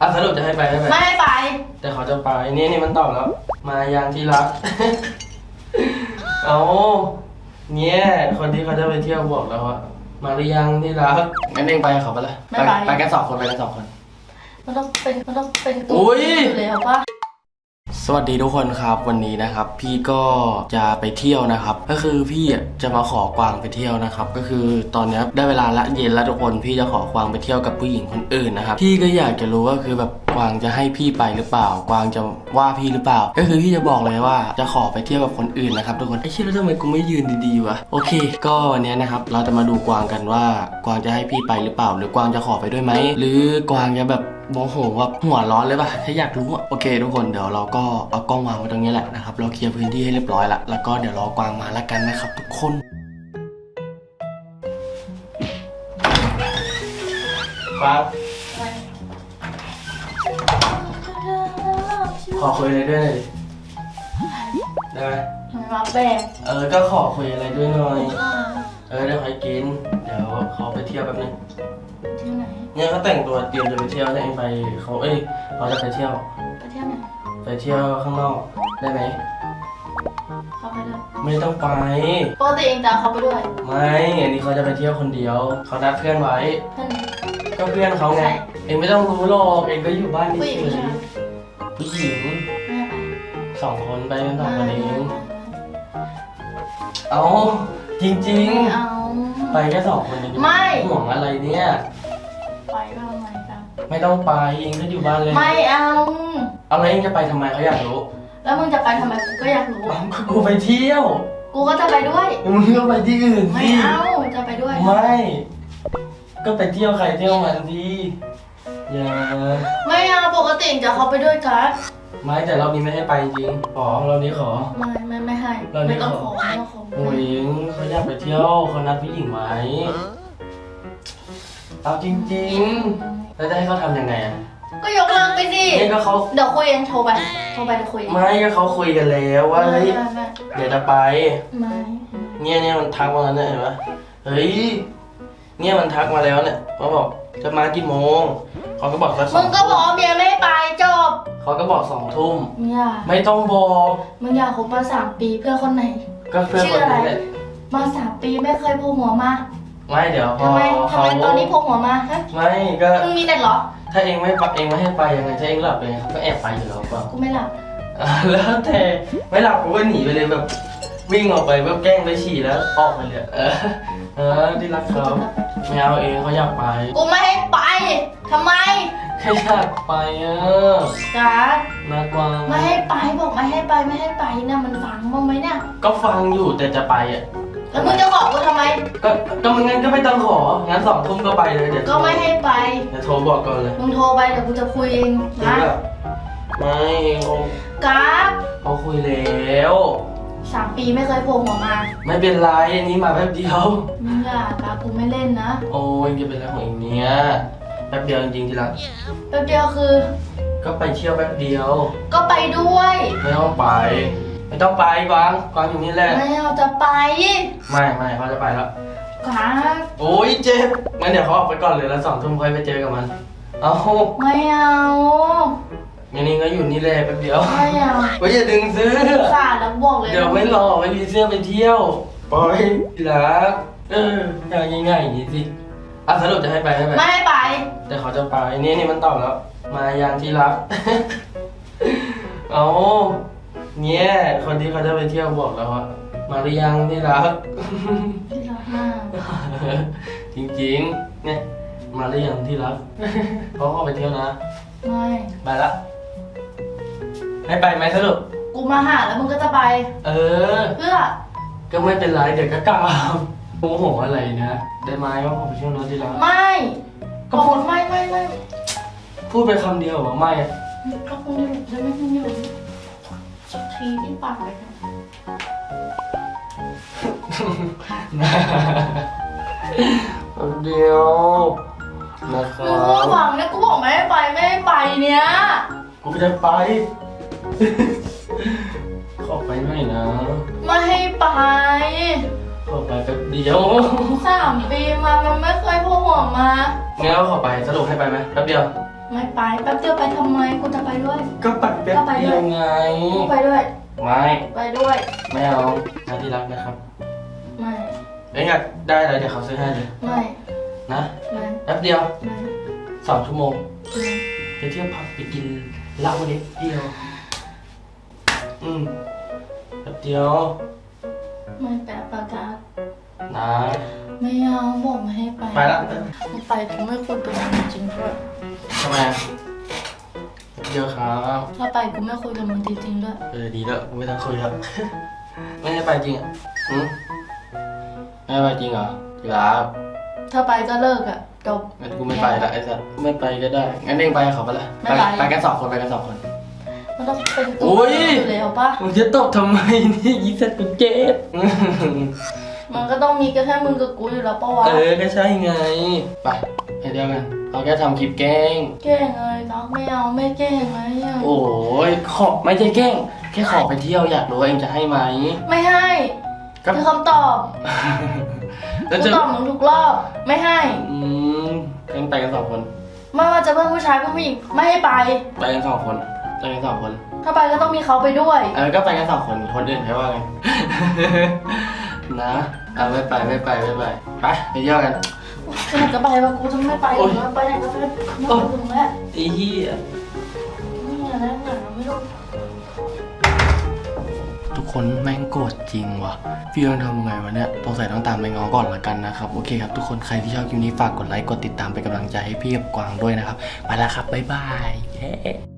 อะสรุปจะให้ไปใช่ไหมไม่ให้ไป แต่เขาจะไปนี่นี่มันตอบแล้ว มายังที่รัก เอาเนี่ยคนที่เขาจะไปเที่ยวบอกแล้วอะมาหรือยังที่รักงั้นเองไปกับเขาไปละไม่ไป ไปกันสองคนไปกันสองคน มันต้องเป็นมันต้องเป็นอุ๊ยอยู่แล้วปะ สวัสดีทุกคนครับวันนี้นะครับ พี่ก็จะไปเที่ยวนะครับ ก็คือพี่จะมาขอกวางไปเที่ยวนะครับ ก็คือตอนนี้ได้เวลาละเย็นแล้วทุกคนพี่จะขอกวางไปเที่ยวกับผู้หญิงคนอื่นนะครับพี่ก็อยากจะรู้ว่าคือแบบกวางจะให้พี่ไปหรือเปล่า กวางจะว่าพี่หรือเปล่า ก็คือพี่จะบอกเลยว่าจะขอไปเที่ยวกับคนอื่นนะครับทุกคนไอ้เชี่ยแล้วทำไมกูไม่ยืนดีๆวะโอเค ก็วันนี้นะครับเราจะมาดูกวางกันว่ากวางจะให้พี่ไปหรือเปล่าหรือกวางจะขอไปด้วยไหม หรือกวางจะแบบ โมโหแบบหัวร้อนเลยป่ะถ้าอยากรู้อะโอเค ทุกคนเดี๋ยวเราก็เอากล้องวางไว้ตรงนี้แหละนะครับเราเคลียร์พื้นที่ให้เรียบร้อยละแล้วก็เดี๋ยวรอกวางมาแล้วกันนะครับ ทุกคนกวางขอคุยอะไรด้วยหน่อยดิได้ไหมทำไมมาแบกเออก็ขอคุยอะไรด้วยหน่อย เออเดี๋ยวใครกิน เดี๋ยวเขาไปเที่ยวแป๊บนึง ที่ไหน เนี่ยเขาแต่งตัวเตรียมจะไปเที่ยวจะเองไปเขาเอ้ยเขาจะไปเที่ยว ไปเที่ยวไหนไปเที่ยวข้างนอกได้ไหมเขาไปด้วยไม่ต้องไป ปกติเองจะเอาเขาไปด้วยไม่อันนี้เขาจะไปเที่ยวคนเดียวเขานัดเพื่อนไว้เพื่อน ก็เพื่อนเขาไงใช่ เองไม่ต้องรู้หรอกเองก็อยู่บ้านผู้หญิงเฉใช่ยไหมๆผู้หญิงไม่ให้ไปสองคนไปกันสองคนเองไม่เอาจริงเอาๆไปแค่สองคนเองไม่ ห่วงอะไรเนี่ยไป ก็ทำไมกันไม่ต้องไปเองก็อยู่บ้านเลย ไม่เอา เอาแล้วเองจะไปทำไมเขาอยากรู้แล้วมึงจะไปทำไมกูก็อยากรู้ อ้าวก็กูไปเที่ยวกูก็จะไปด้วย มึงก็ไปที่อื่นไม่สิเอาจะไปด้วย ไม่ ก็ไปเที่ยวใครเที่ยวมันดีอย่าไม่เอาปกติเองจะเขาไปด้วยกันไม่แต่รอบนี้ไม่ให้ไปจริงขอรอบนี้ขอ ไม่ไม่ไม่ให้เราไม่ไม่ต้องขขออไม่ต้องขอ โอ้ยเขาอยากไปเที่ยวเขานัดผู้หญิงไว้ เอาจริงๆแล้วจะให้เขาทำยังไงอะก็ยกเลิกไปสินี่ก็เขาเดี๋ยวคุยเองโทรไปโทรไปเดี๋ยวคุยเองไม่ก็เขาคุยกันแล้วว่าเฮ้ยไม่เดี๋ยวจะไป ไม่เนี่ยเนี่ยมันทักมาแล้วเนี่ยเห็นปะเฮ้ยเนี่ยมันทักมาแล้วเนี่ยเขาบอกจะมากี่โมงเขาก็บอกสักสมึองงก็บอกว่าเมียไม่ให้ไปจบเขาก็บอกสองทุ่มมึงอย่าไม่ต้องบอกมึงอย่าคบมาสามปีเพื่อนคนไหน ก็เพื่อนชื่คอนอะไรนี้แหละมาสามปีไม่เคยโผล่หัวมา ไม่เดี๋ยวพอทำไมทำเขาไมตอนนี้โผล่หัวมาฮะไม่ก็มึงมีเน็ตเหรอ ถ้าเองไม่ไปเองไม่ให้ไปยังไงถ้าเองหลับเองเขาก็แอบไปอยู่แล้วเปล่า กูไม่หลับอ่าแล้วแต่ไม่หลับกูก็หนีไปเลยแบบ วิ่งออกไปเพื่อแกล้งไปฉี่แล้วออกไปเลยเออเออที่รักเขาไม่เอาเองเขาอยากไปกูไม่ให้ไปทำไมแค่อยากไปเออการ์ดนากวางไม่ให้ไปบอกไม่ให้ไปไม่ให้ไปเนี่ยมันฟังบ้างไหมเนี่ยก็ฟังอยู่แต่จะไปอะ แล้วมึงจะบอกกูทำไม ก็ก็มันงั้นก็ไม่ต้องขอ งั้นสองทุ่มก็ไปเลย เดี๋ยวก็ไม่ให้ไป เดี๋ยวโทรบอกก่อนเลยมึงโทรไปเดี๋ยวกูจะคุยเองจริงนะป่ะไม่เขาการ์ดเขาคุยแล้ว สามปีไม่เคยโผล่หัวมา ไม่เป็นไรอันนี้มาแป๊บเดียว มึงอย่าการ์ดกูไม่เล่นนะโอ้ยจะเป็นอะไรของเองเนี้ยแป๊บเดียวจริงๆทีละแป๊บเดียวคือ ก็ไปเที่ยวแป๊บเดียว ก็ไปด้วย ไม่ต้องไป ไม่ต้องไปกวางกวางอยู่นี่แหละ ไม่เอาจะไปไม่ไม่เขาจะไปแล้วการ์ดโอ้ยเจ็บงั้นเดี๋ยวเขาออกไปก่อนเลยแล้วสองทุ่มค่อยไปเจอกับมัน เอาไม่เอางั้นนี่ก็อยู่นี่แหละแป๊บเดียวไม่เอาก็อย่าดึงซื้อขาดแล้วบอกเลยเดี๋ยวไม่รอไม่มีเสื้อไปเที่ยวปล่อยทีรักเอออย่างง่ายๆอย่างนี้สิอะสรุปจะให้ไปให้ไปไม่ให้ไป แต่เขาจะไปนี่นี่มันตอบแล้ว มายังที่รัก เอา เนี่ยคนที่เขาจะไปเที่ยวบอกแล้วว่ามาหรือยังที่รัก ที่รักมากจริงๆ เนี่ย มาหรือยังที่รักเขาก็ไปเที่ยวนะ ไม่ไปละ ให้ไปไหมสรุปกูมาหาแล้วมึงก็จะไป เออ เพื่อ ก็ไม่เป็นไรเดี๋ยวก็กลับโอ้โหอะไรนะได้ไหมว่าผมไปเที่ยวนะที่รักไม่ก็พูดไม่ไม่ไม่พูดไปคำเดียวว่าไม่อะก็คงอยู่จะไม่คงอยู่ สักทีที่ปากเลยนะเดียวนะคมึรังพูดบฟังนะกูบอกไม่ให้ไปไม่ให้ไปเนี่ยกูจะไปขอไปหน่อยนะไม่ให้ไปขอไปแป๊บเดียวสามปีมามันไม่เคยโผล่หัวมางั้นเราขอไปสรุปให้ไปไหมแป๊บเดียว ไม่ไปแป๊บเดียวไปทำไมกูจะไปด้วย ก็ปัดแป๊บก็ไปด้เดีวย ยวไง กูไปด้วย ไม่ไปด้วย ไม่เอานะที่รักนะครับ ไม่ เอ้ยอยากได้อะไรเดี๋ยวเขาซื้อให้เลยไม่ นะไม่ แป๊บเดียวไม่ สองชั่วโมงไม่ไปเที่ยวผับไปกินเหล้านิดเดียว อืมแป๊บเดียวไม่แปะประกาศนะไม่เอาบอกไม่ให้ไปไปละ กูไปกูไม่คุยกับมึงจริงๆด้วย ทำไมอะเดี๋ยวครับถ้าไปกูไม่คุยกับมึงจริงๆด้วย เออดีแล้วไม่ต้องคุยครับ ไม่ได้ไปจริงอะอืมไม่ได้ไปจริงเหรอครับถ้าไปก็เลิกอะจบ งั้นกูไม่ไปละไอ้สัสไม่ไปก็ได้ งั้นเองไปกับเขาไปละไม่ไป ไปกันสองคนไปกันสองคน มันต้องเป็นโอ้ตัวย อยู่แล้วปะมึงจะตบทำไมนี่ยี่สัตว์กูเจ็บ มันก็ต้องมีก็แค่มึงกับกูอยู่แล้วปะวะเออก็ใช่ไง ไปไปเดียวกัน เราแค่ทำคลิปแกล้ง แกล้งเลยน้องไม่เอาไม่แกล้งไหมอะโอ้ยขอไม่ใช่แกล้งแค่ขอไปเที่ยวอยากรู้ว่าเองจะให้ไหม ไม่ให้ครับ คือคำตอบแล้วกูจะตอบมึงทุกรอบไม่ให้อืมเองไปกันสองคน ไม่ว่าจะเพื่อนผู้ชายเพื่อนผู้หญิงไม่ให้ไป ไปกันสองคนไปกันสองคนถ้าไปก็ต้องมีเขาไปด้วย เออก็ไปกันสองคนคนอื่นใช่ว่าไง นะเอาไม่ไปไม่ไปไม่ไปไปไปเที่ยวกัน จะไหนก็ไปว่ากูจะไม่ไปโอ๊ยหรอกไปไหนก็ไปไม่ไปถึงแล้วไอ้เหี้ยนี่อะไรหนาไม่รู้ทุกคนแม่งโกรธจริงว่ะพี่ต้องทำไงวะเนี่ยต้องใส่ต้องตามไปง้อก่อนละกันนะครับโอเคครับทุกคนใครที่ชอบคลิปนี้ฝากกดไลค์กดติดตามเป็นกำลังใจให้พี่กับกวางด้วยนะครับไปแล้วครับบ๊ายบายเย้